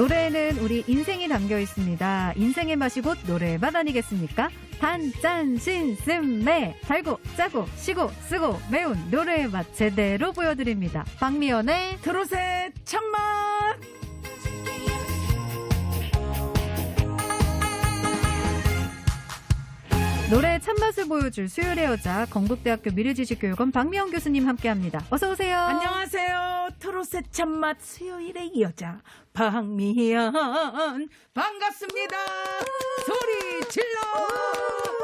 노래에는 우리 인생이 담겨 있습니다. 인생의 맛이 곧 노래맛 아니겠습니까? 단, 짠, 신, 씀, 매. 달고, 짜고, 시고, 쓰고, 매운 노래의 맛 제대로 보여드립니다. 박미연의 트롯의 참맛! 노래의 참맛을 보여줄 수요일의 여자 건국대학교 미래지식교육원 박미연 교수님 함께합니다. 어서 오세요. 안녕하세요. 트롯의 참맛 수요일의 여자 박미연 반갑습니다. 소리 질러.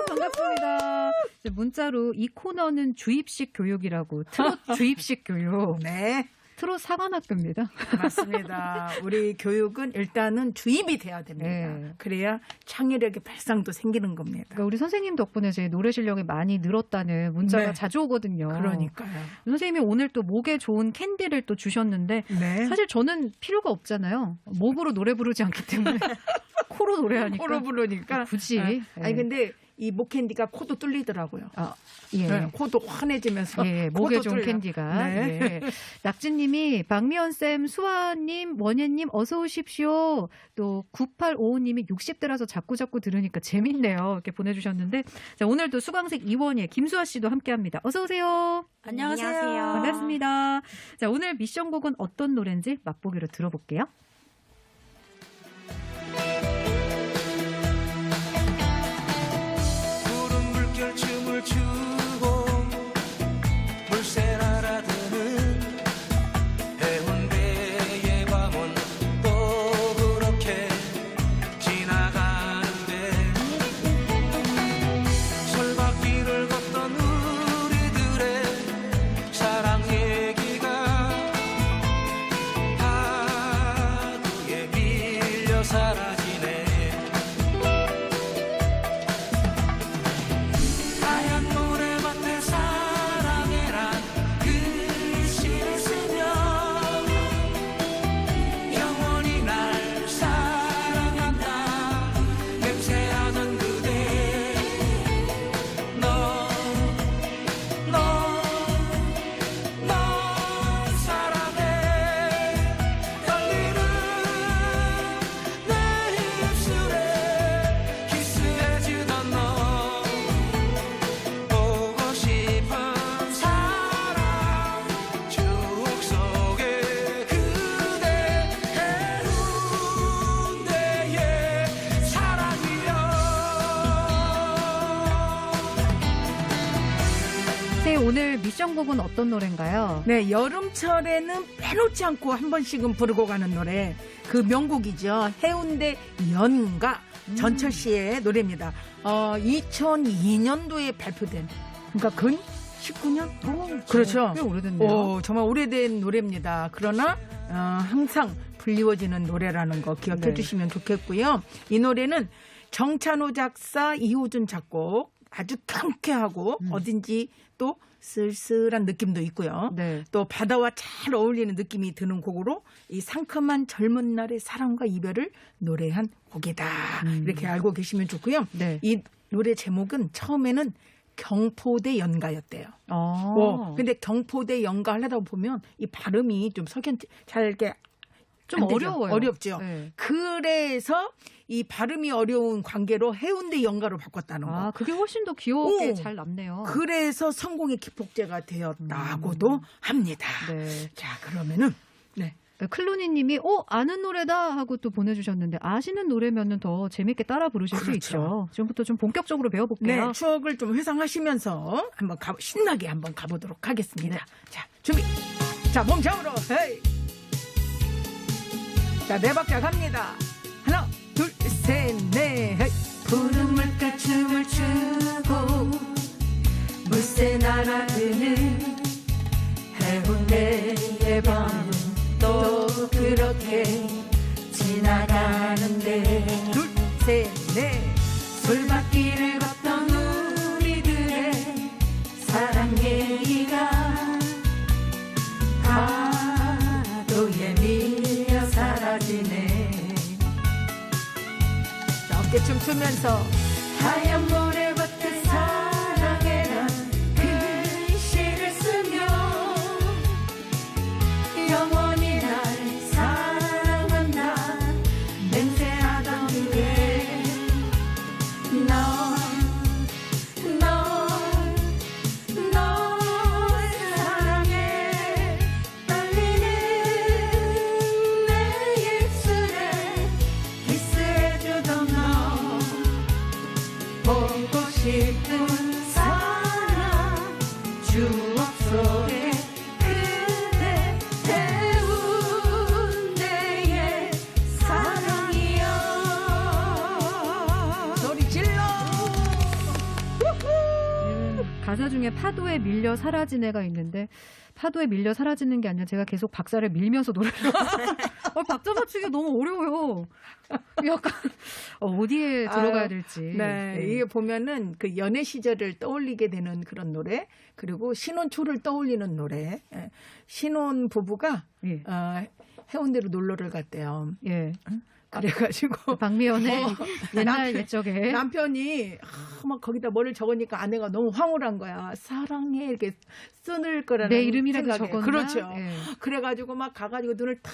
반갑습니다. 문자로 이 코너는 주입식 교육이라고 트롯 주입식 교육 네, 트롯 사관학교입니다. 맞습니다. 우리 교육은 일단은 주입이 돼야 됩니다. 네. 그래야 창의력의 발상도 생기는 겁니다. 그러니까 우리 선생님 덕분에 제 노래 실력이 많이 늘었다는 문자가 네. 자주 오거든요. 그러니까요. 선생님이 오늘 또 목에 좋은 캔디를 또 주셨는데 네. 사실 저는 필요가 없잖아요. 목으로 노래 부르지 않기 때문에 코로 노래하니까 코로 부르니까 굳이. 아, 예. 아니 근데 이 목캔디가 코도 뚫리더라고요. 아, 예. 네, 코도 환해지면서 예, 목에 뚫려. 캔디가. 네. 예. 낙지님이 박미연 쌤, 수아님, 원예님 어서 오십시오. 또 9855님이 60대라서 자꾸 자꾸 들으니까 재밌네요. 이렇게 보내주셨는데 자, 오늘도 수강생 이원예, 김수아 씨도 함께합니다. 어서 오세요. 안녕하세요. 반갑습니다. 자, 오늘 미션곡은 어떤 노래인지 맛보기로 들어볼게요. 밀 미션곡은 어떤 노래인가요? 네, 여름철에는 빼놓지 않고 한 번씩은 부르고 가는 노래. 그 명곡이죠. 해운대 연가 전철 씨의 노래입니다. 어, 2002년도에 발표된. 그러니까 근 19년? 그렇죠. 꽤 오래됐네요. 오, 정말 오래된 노래입니다. 그러나 어, 항상 불리워지는 노래라는 거 기억해 네. 주시면 좋겠고요. 이 노래는 정찬호 작사, 이호준 작곡 아주 경쾌하고 음. 어딘지 또 쓸쓸한 느낌도 있고요. 네. 또 바다와 잘 어울리는 느낌이 드는 곡으로 이 상큼한 젊은 날의 사랑과 이별을 노래한 곡이다. 음. 이렇게 알고 계시면 좋고요. 네. 이 노래 제목은 처음에는 경포대 연가였대요. 어. 어, 근데 경포대 연가 하려다 보면 이 발음이 좀 석연치 잘 이렇게 좀. 어려워요. 어렵죠. 네. 그래서 이 발음이 어려운 관계로 해운대 연가로 바꿨다는 거. 아, 그게 훨씬 더 귀엽게 오. 잘 남네요. 그래서 성공의 기폭제가 되었다고도 합니다. 음. 네. 자, 그러면은 네. 클로니 님이, 어, 아는 노래다 하고 또 보내주셨는데, 아시는 노래면은 더 재밌게 따라 부르실 수 그렇죠. 있죠. 지금부터 좀 본격적으로 배워볼게요. 네, 추억을 좀 회상하시면서 한번 가, 신나게 한번 가보도록 하겠습니다. 네. 자, 준비. 자, 몸 잡으러. 헤이. 자, 네 박자 갑니다. 하나, 둘, 셋, 넷. 헤이. 푸른 물가 춤을 추고 물새 날아드는 해운대의 밤은 또 그렇게 지나가는데 둘, 셋, 넷. 술밭길을 걷던 우리들의 사랑 얘기가 자, 어깨춤 추면서. 하얀 모 파도에 밀려 사라진 애가 있는데 파도에 밀려 사라지는 게 아니라 제가 계속 박사를 밀면서 노래를 어, 박자 맞추기 너무 어려워요. 약간 어, 어디에 들어가야 아유, 될지. 네, 이게 보면은 그 연애 시절을 떠올리게 되는 그런 노래, 그리고 신혼 초를 떠올리는 노래. 예. 신혼 부부가 예. 어, 해운대로 놀러를 갔대요. 예. 그래가지고 박미연의 어, 옛날 남- 옛적에 남편이 아, 막 거기다 뭐를 적으니까 아내가 너무 황홀한 거야. 사랑해 이렇게 쓰는 거라는 내 이름이라도. 적었나? 그렇죠. 예. 그래가지고 막 가가지고 눈을 탁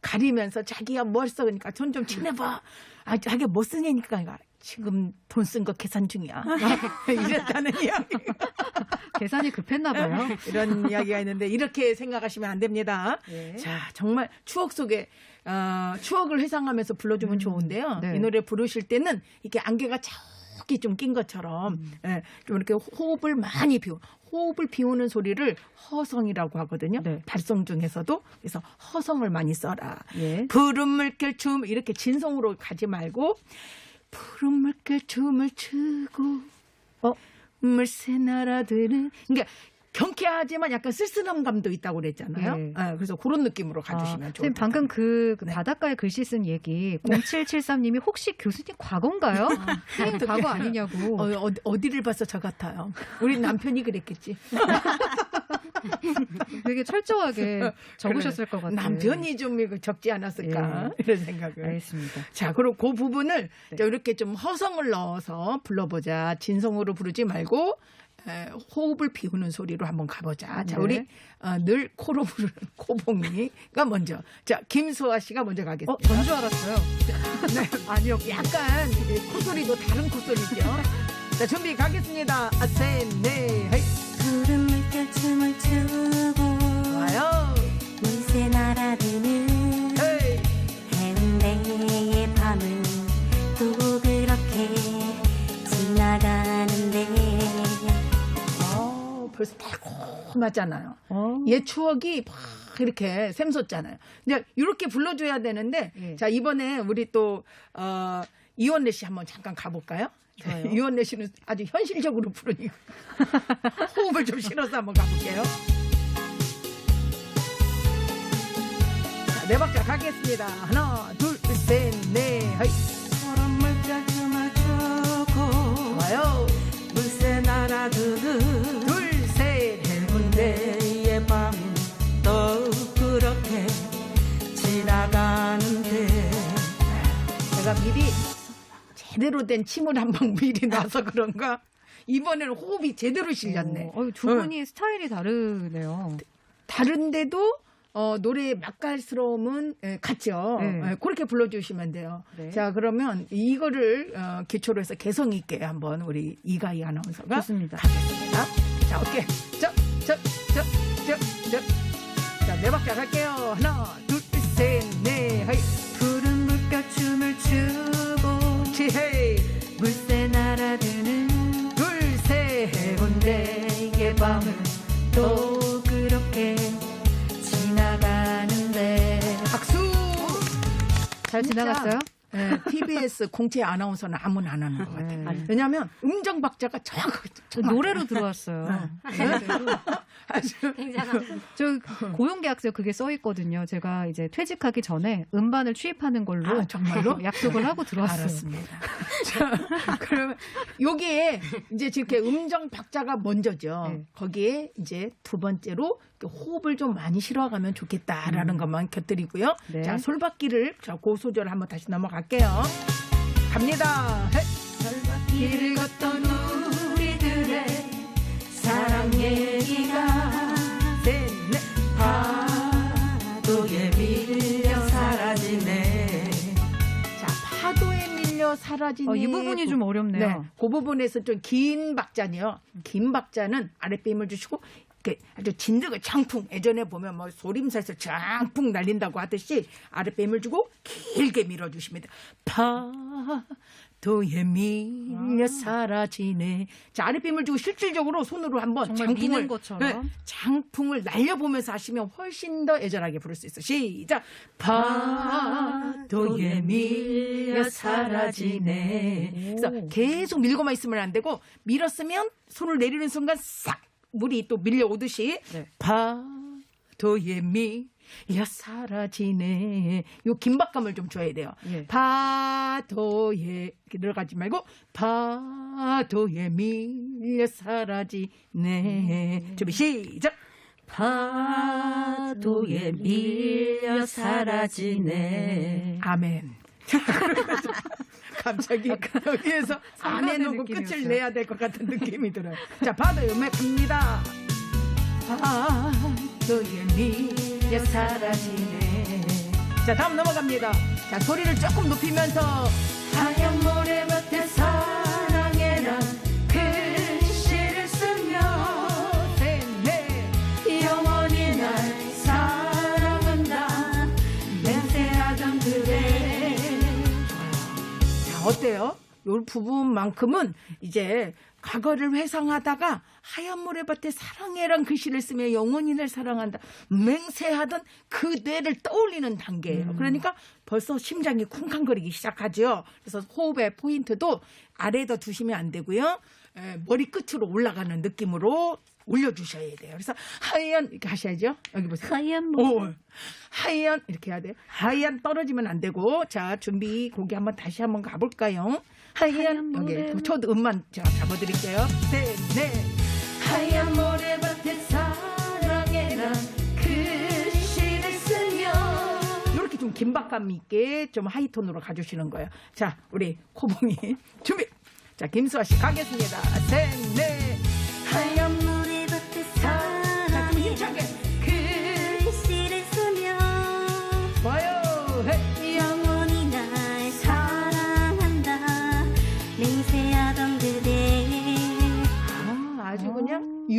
가리면서 자기야 뭘 써? 그러니까 돈 좀 친해봐. 아, 자기가 뭐 쓰냐니까. 그러니까 지금 돈 쓴 거 계산 중이야. 이랬다는 이야기. 계산이 급했나 봐요. 이런 이야기가 있는데 이렇게 생각하시면 안 됩니다. 예. 자, 정말 추억 속에 어, 추억을 회상하면서 불러주면 좋은데요. 네. 이 노래 부르실 때는 이렇게 안개가 저기 좀낀 것처럼 음. 예, 좀 이렇게 호흡을 많이 비우 호흡을 비우는 소리를 허성이라고 하거든요. 네. 발성 중에서도 그래서 허성을 많이 써라. 예. 푸른 물결 춤 이렇게 진성으로 가지 말고 푸른 물결 춤을 추고 어? 물새 날아드는 그러니까 경쾌하지만 약간 쓸쓸한 감도 있다고 그랬잖아요. 네. 아, 그래서 그런 느낌으로 가주시면 아, 좋을 것 방금 같아요. 그, 그 네. 바닷가에 글씨 쓴 얘기 0773님이 혹시 교수님 과거인가요? 선생님 어떡해. 과거 아니냐고. 어, 어디, 를 봐서 저 같아요. 우리 남편이 그랬겠지. 되게 철저하게 적으셨을 것 같아요. 남편이 좀 이거 적지 않았을까 예. 이런 생각을. 알겠습니다. 자, 그리고 그 부분을 네. 자, 이렇게 좀 허성을 넣어서 불러보자. 진성으로 부르지 말고 에, 호흡을 비우는 소리로 한번 가보자. 자, 네. 우리 어, 늘 코로 부르는 코봉이가 먼저. 자, 김소아 씨가 먼저 어, 가겠습니다. 전줄 알았어요. 네. 아니요. 약간 이 콧소리도 다른 콧소리죠. 자, 준비 가겠습니다. 아, 셋, 넷, 헤이. 푸른 물결 춤을 추고 와요. 물새 날아 벌써 달콤하잖아요. 어. 옛 추억이 막 이렇게 샘솟잖아요. 이제 이렇게 불러줘야 되는데, 예. 자 이번에 우리 또 어, 이원래 씨 한번 잠깐 가볼까요? 좋아요. 이원래 씨는 아주 현실적으로 부르니까 호흡을 좀 실어서 한번 가볼게요. 자, 네 박자 가겠습니다. 하나, 둘, 셋, 넷, 하이. 좋아요. 물새 날아드는 밤은 또 그렇게 지나가는데 제가 미리 제대로 된 침을 한 방 미리 놔서 그런가 이번에는 호흡이 제대로 실렸네. 어, 두 분이 스타일이 다르네요. 다른데도 어, 노래의 맛깔스러움은 예, 같죠. 네. 예, 그렇게 불러주시면 돼요. 네. 자 그러면 이거를 어, 기초로 해서 개성 있게 한번 우리 이가희 아나운서가 좋습니다. 가겠습니다. 자 어깨 저저 저저저자네 박자 갈게요. 하나 둘 셋 넷 하이 푸른 물결 춤을 추고 치헤이 물새 날아드는 둘 셋 해운대의 밤은 또 그렇게 지나가는데 박수. 잘. 지나갔어요? 네, TBS 공채 아나운서는 아무나 안 하는 것 같아요. 네. 왜냐하면 음정 박자가 정확하게 정확해요. 노래로 들어왔어요. 아주 저 고용계약서에 그게 써 있거든요. 제가 이제 퇴직하기 전에 음반을 취입하는 걸로 아, 정말로? 약속을 하고 들어왔어요. 자, 그러면 여기에 이제 이렇게 음정 박자가 먼저죠. 네. 거기에 이제 두 번째로 호흡을 좀 많이 실어가면 좋겠다라는 것만 곁들이고요. 음. 네. 자, 솔밭길을 자, 고소절 한번 다시 넘어 갈게요. 갑니다. 헤. 길을 걷던 우리들의 사랑 얘기가 셋, 넷. 파도에 밀려 사라지네 자, 파도에 밀려 사라지는 어, 이 부분이 좀 어렵네요. 네, 그 부분에서 좀 긴 박자네요. 긴 박자는 아랫배임을 주시고 이렇게 아주 진득을 장풍 예전에 보면 뭐 소림사에서 장풍 날린다고 하듯이 아랫배임을 주고 길게 밀어주십니다. 파 도에 밀려 사라지네. 자, 아랫힘을 주고 실질적으로 손으로 한번 장풍을. 네, 장풍을 날려보면서 하시면 훨씬 더 애절하게 부를 수 있어. 시작. 파도에 밀려 사라지네. 그래서 계속 밀고만 있으면 안 되고 밀었으면 손을 내리는 순간 싹 물이 또 밀려오듯이 네. 파도에 밀려 사라지네. 요 긴박감을 좀 줘야 돼요. 예. 파도에 이렇게 들어가지 말고 파도에 밀려 사라지네. 준비 시작. 파도에 밀려 사라지네. 아멘. 갑자기 여기에서 안 해놓고 끝을. 내야 될 것 같은 느낌이 들어요. 자, 파도의 음악 갑니다. 파도에 밀려 사라지네. 자, 다음 넘어갑니다. 자, 소리를 조금 높이면서 하얀 모래 밭에 사 어때요? 요 부분만큼은 이제 과거를 회상하다가 하얀 모래밭에 사랑해란 글씨를 쓰며 영원히 날 사랑한다. 맹세하던 그대를 떠올리는 단계예요. 그러니까 벌써 심장이 쿵쾅거리기 시작하죠. 그래서 호흡의 포인트도 아래에다 두시면 안 되고요. 에, 머리 끝으로 올라가는 느낌으로 올려주셔야 돼요. 그래서 하얀 이렇게 하셔야죠. 여기 보세요. 하얀 오, 하얀 이렇게 해야 돼요. 하얀 떨어지면 안 되고 자 준비 고기 한번 다시 한번 가볼까요? 하얀, 하얀 여기. 첫 음만 제가 잡아드릴게요. 네, 네. 하얀 모래밭에 사랑해란 글씨를 쓰며 이렇게 좀 긴박감 있게 좀 하이톤으로 가주시는 거예요. 자 우리 코봉이 준비. 자 김수아 씨 가겠습니다. 셋, 네.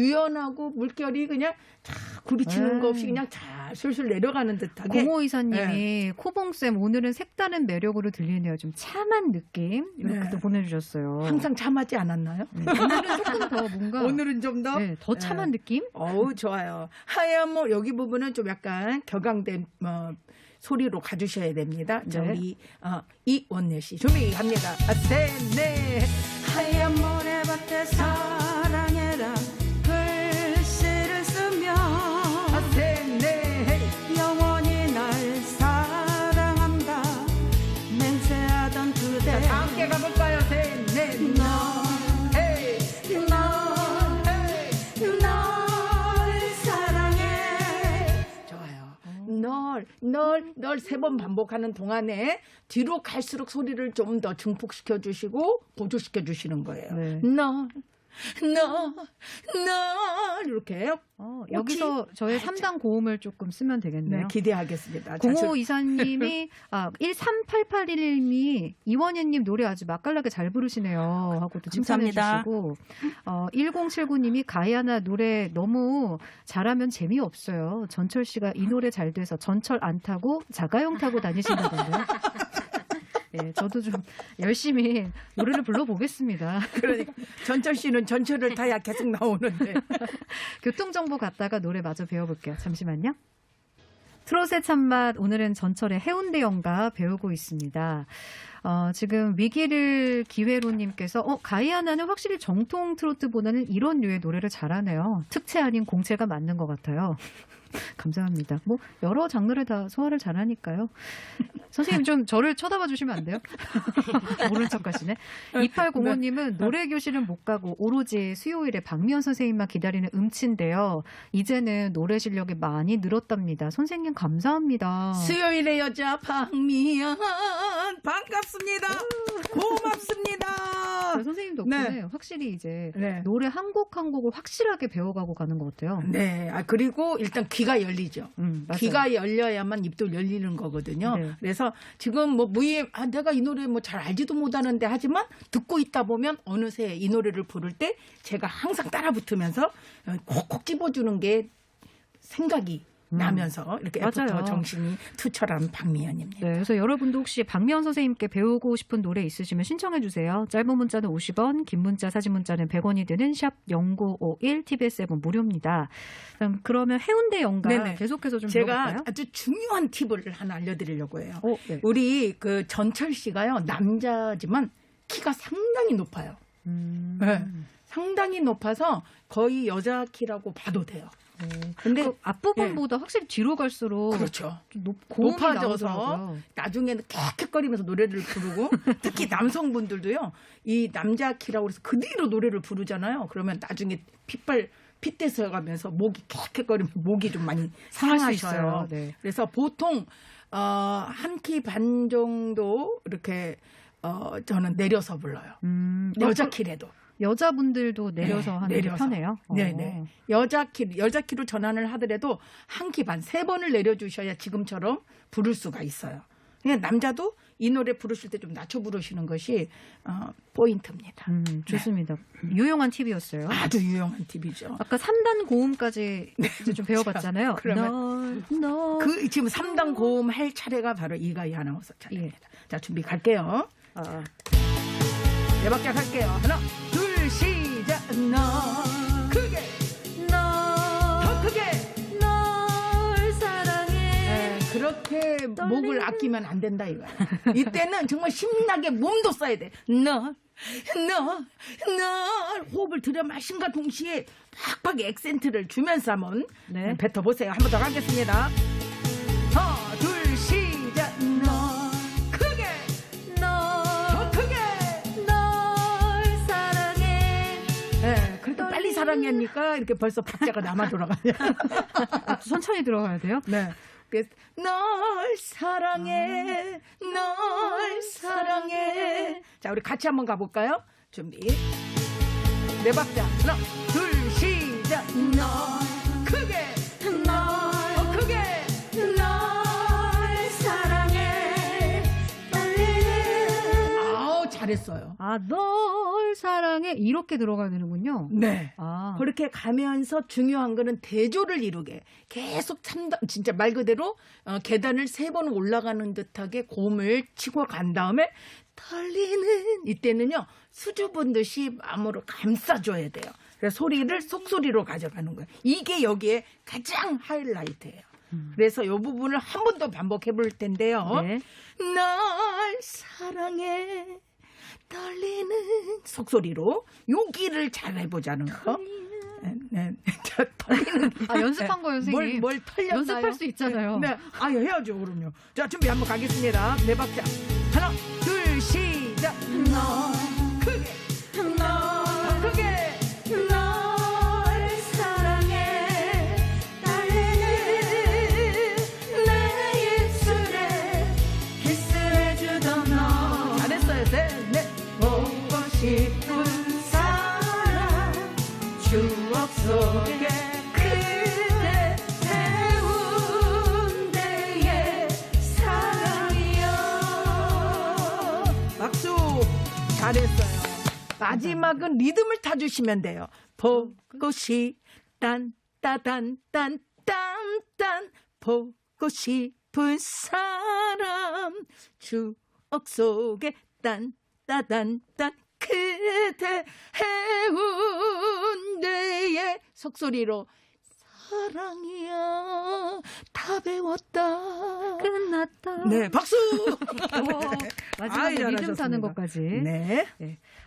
유연하고 물결이 그냥 쫙 구리치는 네. 거 없이 그냥 잘 술술 내려가는 듯하게. 고모 이사님이 코봉쌤 오늘은 색다른 매력으로 들리네요. 좀 참한 느낌 이렇게 네. 또 보내주셨어요. 항상 참하지 않았나요? 네, 오늘은 조금 더 뭔가 오늘은 좀 더? 네, 더 참한 느낌? 어우, 좋아요. 하얀 뭐, 여기 부분은 좀 약간 격앙된, 뭐, 소리로 가주셔야 됩니다. 자, 네. 우리, 어, 이원래 씨. 준비합니다. 아, 셋, 넷. 하얀 모래밭에 사 널, 널, 널 세 번 반복하는 동안에 뒤로 갈수록 소리를 좀 더 증폭시켜 주시고 보조시켜 주시는 거예요. 네. 널, 널, 널 이렇게 어, 여기서 저의. 3단 고음을 조금 쓰면 되겠네요. 네, 기대하겠습니다. 자, 공호 저- 이사님이 아 13881님이 이원희님 노래 아주 맛깔나게 잘 부르시네요 하고 또 칭찬해 감사합니다. 주시고 어 1079님이 가야나 노래 너무 잘하면 재미없어요 전철 씨가 이 노래 잘 돼서 전철 안 타고 자가용 타고 다니신다던데요. 예, 저도 좀 열심히 노래를 불러보겠습니다. 그러니까 전철 씨는 전철을 타야 계속 나오는데 교통정보 갔다가 노래 마저 배워볼게요. 잠시만요. 트롯의 참맛 오늘은 전철의 해운대 연가 배우고 있습니다. 어, 지금 위기를 기회로님께서 어, 가이아나는 확실히 정통 트로트보다는 이런 류의 노래를 잘하네요. 특채 아닌 공채가 맞는 것 같아요. 감사합니다. 뭐 여러 장르를 다 소화를 잘하니까요. 선생님 좀 저를 쳐다봐 주시면 안 돼요? 모른 척하시네. 2805님은 노래 교실은 못 가고 오로지 수요일에 박미연 선생님만 기다리는 음치인데요. 이제는 노래 실력이 많이 늘었답니다. 선생님 감사합니다. 수요일의 여자 박미연 반갑습니다. 고맙습니다. 저 선생님 덕분에 네. 확실히 이제 네. 노래 한 곡 한 곡을 확실하게 배워가고 가는 것 같아요. 네, 아 그리고 일단 귀가 열리죠. 음. 귀가 열려야만 입도 열리는 거거든요. 네. 그래서 지금 뭐 무예 아 내가 이 노래 뭐 잘 알지도 못하는데 하지만 듣고 있다 보면 어느새 이 노래를 부를 때 제가 항상 따라 붙으면서 콕콕 집어주는 게 생각이 음. 나면서 이렇게 맞아요. 애프터 정신이 투철한 박미연입니다. 네, 그래서 여러분도 혹시 박미연 선생님께 배우고 싶은 노래 있으시면 신청해 주세요. 짧은 문자는 50원, 긴 문자, 사진 문자는 100원이 드는 샵 0951 TBS 앱은 무료입니다. 그럼 그러면 해운대 연가 네네. 계속해서 좀 제가 들어볼까요? 아주 중요한 팁을 하나 알려드리려고 해요. 어, 네. 우리 그 전철 씨가요 남자지만 키가 상당히 높아요. 음. 네. 상당히 높아서 거의 여자 키라고 봐도 돼요. 근데 그 앞부분보다 확실히 뒤로 갈수록 그렇죠. 좀 높, 높아져서. 나중에는 킥킥거리면서 노래를 부르고 특히 남성분들도요 이 남자 키라고 해서 그 뒤로 노래를 부르잖아요. 그러면 나중에 핏발 핏대서 가면서 목이 킥킥거리면 목이 좀 많이 상할 수. 있어요. 네. 그래서 보통 어, 한 키 반 정도 이렇게 어, 저는 내려서 불러요. 음, 여자 여- 키래도. 여자분들도 내려서 네, 하는 게 내려서. 편해요. 어. 네네. 여자 키, 여자 키로 전환을 하더라도 한 키 반, 세 번을 내려주셔야 지금처럼 부를 수가 있어요. 그냥 남자도 이 노래 부르실 때 좀 낮춰 부르시는 것이 어, 포인트입니다. 음, 좋습니다. 유용한 팁이었어요. 아주 유용한 팁이죠. 아까 3단 고음까지 이제 좀 배워봤잖아요. 그러면- 널, 널. 그 지금 3단 고음 할 차례가 바로 이가희 아나운서 차례입니다. 자, 준비 갈게요. 아, 네 박자 갈게요. 하나, 둘, 시작. 너 크게, 더 널, 크게. 널 사랑해. 네, 그렇게 목을 아끼면 안 된다 이거야. 이때는 정말 신나게 몸도 써야 돼. 너, 너, 너 호흡을 들여 마신과 동시에 팍팍 액센트를 주면서 한번 네. 뱉어보세요. 한 번 더 가겠습니다. 하나, 둘, 시 사랑하니까 이렇게 벌써 박자가 남아 돌아가냐. 천천히 들어가야 돼요. 네. 그래서 널 사랑해, 널 사랑해. 자, 우리 같이 한번 가볼까요? 준비. 네 박자. 하나, 둘, 시작. 널 크게, 널 크게. 널 사랑해. 떨리는. 아우, 잘했어요. 아, 널 사랑해. 이렇게 들어가야 되는군요. 네. 아, 그렇게 가면서 중요한 거는 대조를 이루게 계속 참다 진짜 말 그대로 어, 계단을 세 번 올라가는 듯하게 고음을 치고 간 다음에 털리는 이때는요 수줍은 듯이 마음으로 감싸줘야 돼요. 그래서 소리를 속소리로 가져가는 거예요. 이게 여기에 가장 하이라이트예요. 그래서 이 부분을 한 번 더 반복해 볼 텐데요. 네. 날 사랑해 떨리는 속소리로 여기를 잘 해보자는 거. 네, 네. 자, 털리는 아, 연습한 거예요, 선생님. 뭘, 뭘 털렸나요? 연습할 수 있잖아요. 네, 아유 해야죠 그럼요. 자 준비 한번 가겠습니다. 네 박자 하나 둘 시작. 너 크게 잘했어요. 마지막은 리듬을 타주시면 돼요. 보고 싶단 따단 딴 딴 딴 보고 싶은 사람 추억 속에 딴 따단 딴 그대 해운대의 속소리로 사랑이야 다 배웠다. 끝났다 네 박수. 오, 아이, 마지막에 리듬 잘하셨습니다. 타는 것까지 네.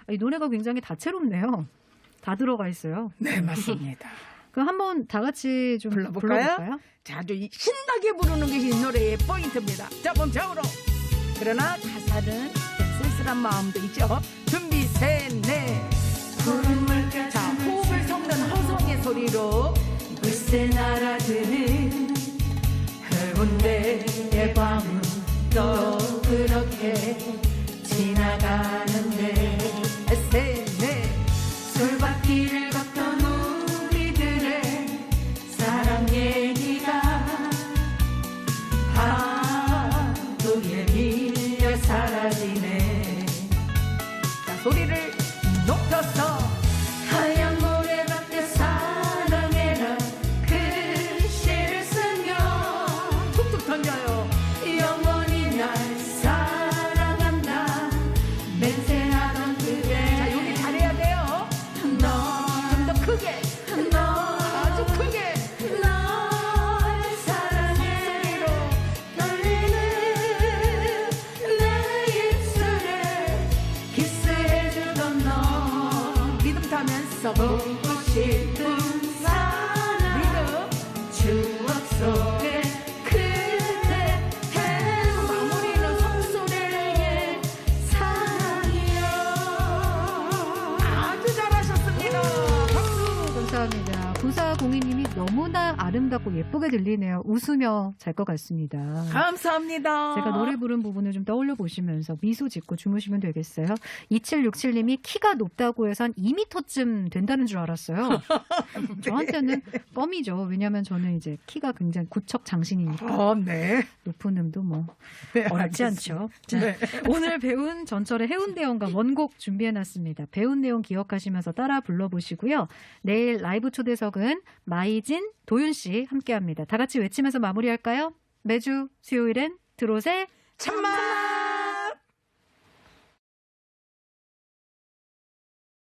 아, 이 노래가 굉장히 다채롭네요 다 들어가 있어요 네, 맞습니다. 그럼 한번 다 같이 좀 불러볼까요? 불러볼까요? 자, 아주 이- 신나게 부르는 것이 이 노래의 포인트입니다. 자, 몸짝으로. 그러나 가사는 쓸쓸한 마음도 있죠. 준비, 셋, 넷. 푸른 물결 자, 호흡을 섞는 허성의 소리로 글쎄 날아드는 해운대의 밤은 또 그렇게 지나가는데 너무나 아름답고 예쁘게 들리네요. 웃으며 잘 것 같습니다. 감사합니다. 제가 노래 부른 부분을 좀 떠올려 보시면서 미소 짓고 주무시면 되겠어요. 2767님이 키가 높다고 해서 한 2m쯤 된다는 줄 알았어요. 저한테는 껌이죠. 왜냐하면 저는 이제 키가 굉장히 구척 장신이니까 어, 네. 높은 음도 뭐 네, 어렵지. 않죠. 자, 네. 오늘 배운 전철의 해운대연가 원곡 준비해놨습니다. 배운 내용 기억하시면서 따라 불러보시고요. 내일 라이브 초대석은 마이진, 도윤 씨 함께합니다. 다 같이 외치면서 마무리할까요? 매주 수요일엔 드롯의 참말.